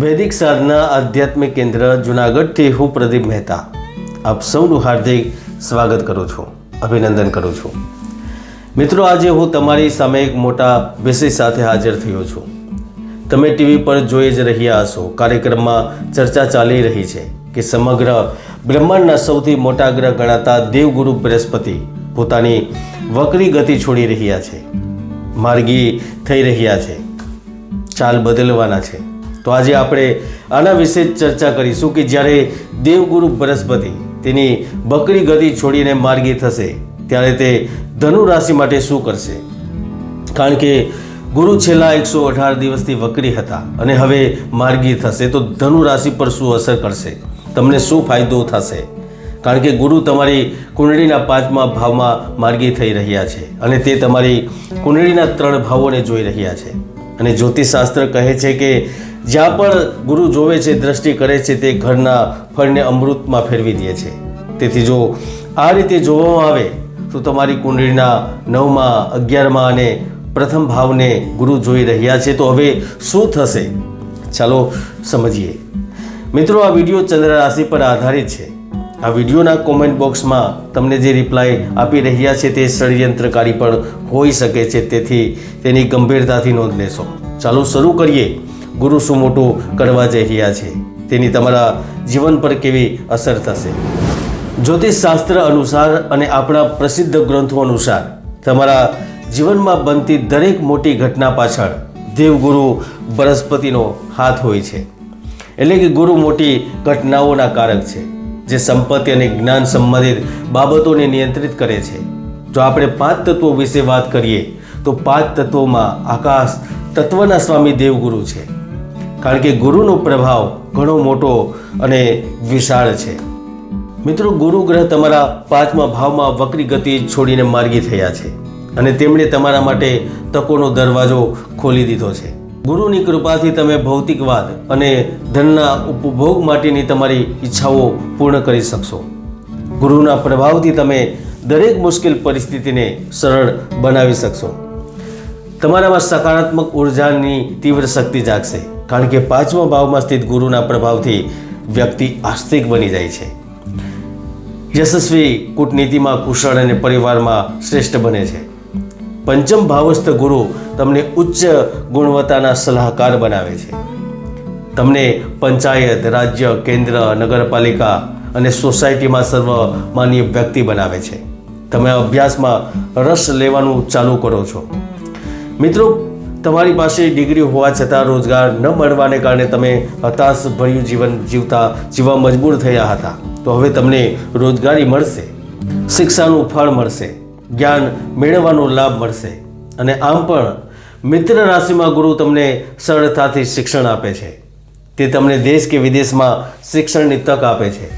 વૈદિક સાધના આધ્યાત્મિક કેન્દ્ર જુનાગઢથી હું પ્રદીપ મહેતા. આપ સૌનું હાર્દિક સ્વાગત કરું છું, અભિનંદન કરું છું. મિત્રો, આજે હું તમારી સામે એક મોટા વિષય સાથે હાજર થયો છું. તમે ટીવી પર જોઈ જ રહ્યા હશો, કાર્યક્રમમાં ચર્ચા ચાલી રહી છે કે સમગ્ર બ્રહ્માંડના સૌથી મોટા ગ્રહ ગણાતા દેવગુરુ બૃહસ્પતિ પોતાની વક્રી ગતિ છોડી રહ્યા છે. માર્ગી થઈ રહ્યા છે. ચાલ બદલવાના છે. તો આજે આપણે આના વિશે જ ચર્ચા કરીશું કે જ્યારે દેવગુરુ બૃહસ્પતિ તેની બકરી ગતિ છોડીને માર્ગી થશે, ત્યારે તે ધનુ રાશિ માટે શું કરશે? કારણ કે ગુરુ છેલ્લા એકસો અઢાર દિવસથી વકરી હતા અને હવે માર્ગી થશે, તો ધનુ રાશિ પર શું અસર કરશે? તમને શું ફાયદો થશે? કારણ કે ગુરુ તમારી કુંડળીના પાંચમા ભાવમાં માર્ગી થઈ રહ્યા છે અને તે તમારી કુંડળીના ત્રણ ભાવોને જોઈ રહ્યા છે. અને જ્યોતિષશાસ્ત્ર કહે છે કે જ્યાં પણ ગુરુ જોવે છે, દ્રષ્ટિ કરે છે, તે ઘરના ફળને અમૃતમાં ફેરવી દે છે. તેથી જો આ રીતે જોવામાં આવે, તો તમારી કુંડળીના નવમાં, અગિયારમાં અને પ્રથમ ભાવને ગુરુ જોઈ રહ્યા છે, તો હવે શું થશે? ચાલો સમજીએ. મિત્રો, આ વીડિયો ચંદ્ર રાશિ પર આધારિત છે. આ વિડીયોના કોમેન્ટ બોક્સમાં તમને જે રિપ્લાય આપી રહ્યા છે, તે ષડયંત્રકારી પણ હોઈ શકે છે, તેથી તેની ગંભીરતાથી નોંધ લેશો. ચાલો શરૂ કરીએ. ગુરુ શું મોટું કરવા જઈ રહ્યા છે? તેની તમારા જીવન પર કેવી અસર થશે? જ્યોતિષશાસ્ત્ર અનુસાર અને આપણા પ્રસિદ્ધ ગ્રંથો અનુસાર તમારા જીવનમાં બનતી દરેક મોટી ઘટના પાછળ દેવગુરુ બૃહસ્પતિનો હાથ હોય છે. એટલે કે ગુરુ મોટી ઘટનાઓના કારક છે, જે સંપત્તિ અને જ્ઞાન સંબંધિત બાબતોને નિયંત્રિત કરે છે. જો આપણે પાંચ તત્વો વિશે વાત કરીએ, તો પાંચ તત્વોમાં આકાશ તત્વના સ્વામી દેવગુરુ છે. કારણ કે ગુરુનો પ્રભાવ ઘણો મોટો અને વિશાળ છે. મિત્રો, ગુરુ ગ્રહ તમારા પાંચમા ભાવમાં વક્રી ગતિ છોડીને માર્ગી થયા છે અને તેમણે તમારા માટે તકોનો દરવાજો ખોલી દીધો છે. ગુરુની કૃપાથી તમે ભૌતિકવાદ અને ધનના ઉપભોગ માટેની તમારી ઈચ્છાઓ પૂર્ણ કરી શકશો. ગુરુના પ્રભાવથી તમે દરેક મુશ્કેલ પરિસ્થિતિને સરળ બનાવી શકશો. તમારામાં સકારાત્મક ઉર્જાની તીવ્ર શક્તિ જાગશે. કારણ કે પાંચમા ભાવમાં સ્થિત ગુરુના પ્રભાવથી વ્યક્તિ આસ્તિક બની જાય છે. યશસ્વી કૂટનીતિમાં કુશળ અને પરિવારમાં શ્રેષ્ઠ બને છે. પંચમ ભાવસ્થ ગુરુ તમને ઉચ્ચ ગુણવત્તાના સલાહકાર બનાવે છે. તમને પંચાયત, રાજ્ય, કેન્દ્ર, નગરપાલિકા અને સોસાયટીમાં સર્વમાન્ય વ્યક્તિ બનાવે છે. તમે અભ્યાસમાં રસ લેવાનું ચાલુ કરો છો. મિત્રો તમારી પાસે ડિગ્રી હોવા છતાં રોજગાર ન મળવાને કારણે તમે હતાશ ભર્યું જીવન જીવતા, જીવવા મજબૂર થયા હતા. તો હવે તમને રોજગારી મળશે, શિક્ષાનું ફળ મળશે, જ્ઞાન મેળવવાનો લાભ મળશે. અને આમ પણ મિત્ર રાશિમાં ગુરુ તમને સરળતાથી શિક્ષણ આપે છે. તે તમને દેશ કે વિદેશમાં શિક્ષણની તક આપે છે.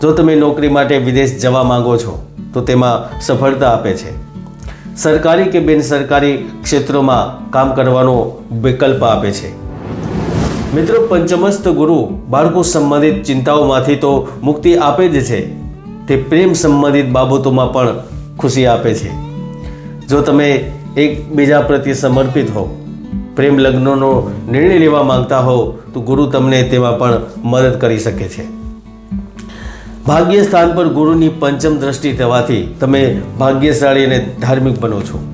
જો તમે નોકરી માટે વિદેશ જવા માંગો છો, તો તેમાં સફળતા આપે છે. સરકારી કે બિન સરકારી ક્ષેત્રોમાં કામ કરવાનો વિકલ્પ આપે છે. મિત્રો પંચમસ્ત ગુરુ બાળકો સંબંધિત ચિંતાઓમાંથી તો મુક્તિ આપે જ છે. તે પ્રેમ સંબંધિત બાબતોમાં પણ ખુશી આપે છે. જો તમે એકબીજા પ્રત્યે સમર્પિત હો, પ્રેમ લગ્નનો નિર્ણય લેવા માંગતા હો, તો ગુરુ તમને તેમાં પણ મદદ કરી શકે છે. ભાગ્ય સ્થાન પર ગુરુની પંચમ દ્રષ્ટિ થવાથી તમે ભાગ્યશાળી અને ધાર્મિક બનો છો.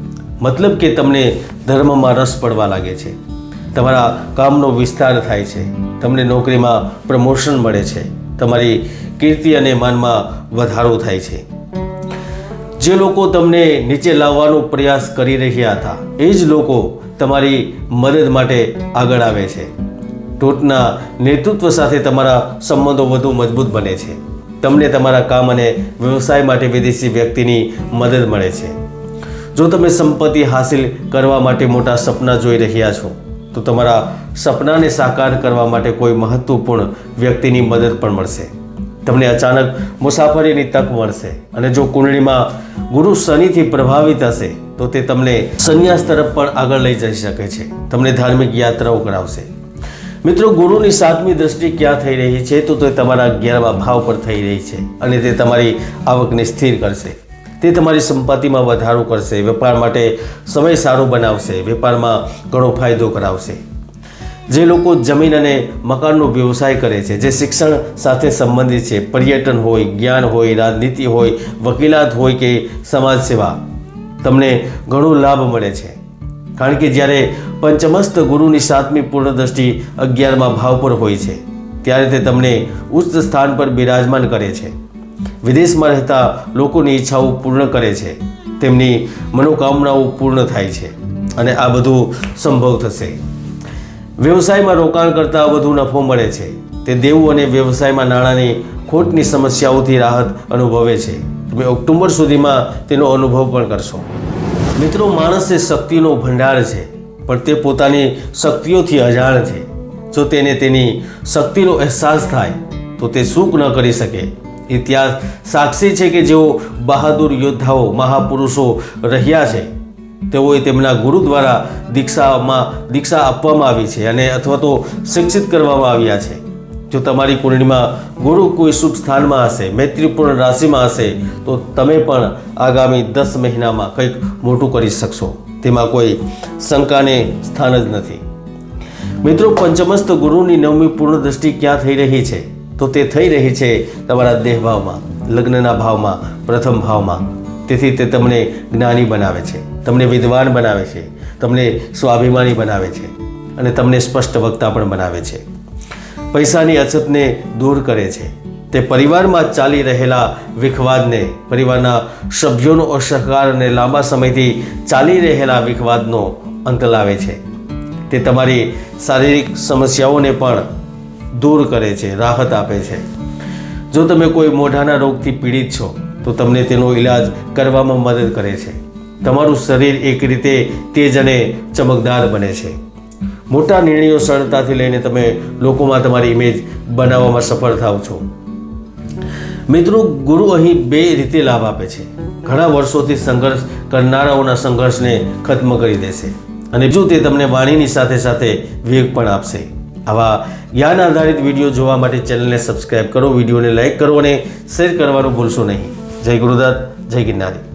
મતલબ કે તમને ધર્મમાં રસ પડવા લાગે છે. તમારા કામનો વિસ્તાર થાય છે. તમને નોકરીમાં પ્રમોશન મળે છે. તમારી કીર્તિ અને માનમાં વધારો થાય છે. જે લોકો તમને નીચે લાવવાનો પ્રયાસ કરી રહ્યા હતા, એ જ લોકો તમારી મદદ માટે આગળ આવે છે. ટોટના નેતૃત્વ સાથે તમારા સંબંધો વધુ મજબૂત બને છે. તમને તમારા કામ અને વ્યવસાય માટે વિદેશી વ્યક્તિની મદદ મળે છે. જો તમે સંપત્તિ હાસિલ કરવા માટે મોટા સપના જોઈ રહ્યા છો, તો તમારા સપનાને સાકાર કરવા માટે કોઈ મહત્વપૂર્ણ વ્યક્તિની મદદ પણ મળશે. તમને અચાનક મુસાફરીની તક મળશે અને જો કુંડળીમાં ગુરુ શનિથી પ્રભાવિત હશે, તો તે તમને સંન્યાસ તરફ પણ આગળ લઈ જઈ શકે છે. તમને ધાર્મિક યાત્રાઓ કરાવશે. મિત્રો, ગુરુની સાતમી દ્રષ્ટિ ક્યાં થઈ રહી છે તો તે તમારા અગિયારમા ભાવ પર થઈ રહી છે અને તે તમારી આવકને સ્થિર કરશે. તે તમારી સંપત્તિમાં વધારો કરશે, વેપાર માટે સમય સારો બનાવશે, વેપારમાં ઘણો ફાયદો કરાવશે. જે લોકો જમીન અને મકાનનો વ્યવસાય કરે છે, જે શિક્ષણ સાથે સંબંધિત છે, પર્યટન હોય, જ્ઞાન હોય, રાજનીતિ હોય, વકીલાત હોય કે સમાજ સેવા તમને ઘણો લાભ મળે છે. કારણ કે જ્યારે પંચમસ્ત ગુરુની સાતમી પૂર્ણ દ્રષ્ટિ અગિયારમાં ભાવ પર હોય છે. ત્યારે તે તમને ઉચ્ચ સ્થાન પર બિરાજમાન કરે છે. વિદેશમાં રહેતા લોકોની ઈચ્છાઓ પૂર્ણ કરે છે. તેમની મનોકામનાઓ પૂર્ણ થાય છે અને આ બધું સંભવ થશે. વ્યવસાયમાં રોકાણ કરતાં વધુ નફો મળે છે. તે દેવું અને વ્યવસાયમાં નાણાંની ખોટની સમસ્યાઓથી રાહત અનુભવે છે. તમે ઓક્ટોબર સુધીમાં તેનો અનુભવ પણ કરશો. મિત્રો, માણસ એ શક્તિનો ભંડાર છે. પણ તે પોતાની શક્તિઓથી અજાણ છે. જો તેને તેની શક્તિનો અહેસાસ થાય, તો તે સુખ ન કરી શકે. ઇતિહાસ સાક્ષી છે કે જેઓ બહાદુર યોદ્ધાઓ, મહાપુરુષો રહ્યા છે. તેઓએ તેમના ગુરુ દ્વારા દીક્ષામાં દીક્ષા આપવામાં આવી છે અને અથવા તો શિક્ષિત કરવામાં આવ્યા છે. જો તમારી કુંડળીમાં ગુરુ કોઈ શુભ સ્થાનમાં હશે, મૈત્રીપૂર્ણ રાશિમાં હશે, તો તમે પણ આગામી દસ મહિનામાં કંઈક મોટું કરી શકશો. તેમાં કોઈ શંકાને સ્થાન જ નથી. મિત્રો પંચમસ્ત ગુરુની નવમી પૂર્ણ દ્રષ્ટિ ક્યાં થઈ રહી છે? તો તે થઈ રહી છે તમારા દેહભાવમાં, લગ્નના ભાવમાં, પ્રથમ ભાવમાં. તેથી તે તમને જ્ઞાની બનાવે છે, તમને વિદ્વાન બનાવે છે, તમને સ્વાભિમાની બનાવે છે અને તમને સ્પષ્ટ વક્તા પણ બનાવે છે. પૈસાની અછતને દૂર કરે છે. તે પરિવારમાં ચાલી રહેલા વિખવાદને, પરિવારના સભ્યોનો અસહકાર અને લાંબા સમયથી ચાલી રહેલા વિખવાદનો અંત લાવે છે. તે તમારી શારીરિક સમસ્યાઓને પણ દૂર કરે છે, રાહત આપે છે. જો તમે કોઈ મોઢાના રોગથી પીડિત છો, તો તમને તેનો ઈલાજ કરવામાં મદદ કરે છે. તમારું શરીર એક રીતે તેજ અને ચમકદાર બને છે. મોટા નિર્ણયો સરળતાથી લઈને તમે લોકોમાં તમારી ઇમેજ બનાવવામાં સફળ થાવ છો. મિત્રો, ગુરુ અહીં બે રીતે લાભ આપે છે. ઘણા વર્ષોથી સંઘર્ષ કરનારાઓના સંઘર્ષને ખત્મ કરી દેશે અને જો તે તમને વાણીની સાથે સાથે વેગ પણ આપશે. આવા જ્ઞાન આધારિત વીડિયો જોવા માટે ચેનલને સબસ્ક્રાઇબ કરો, વિડીયોને લાઇક કરો અને શેર કરવાનું ભૂલશો નહીં. જય ગુરુદત્ત, જય ગિરનારી.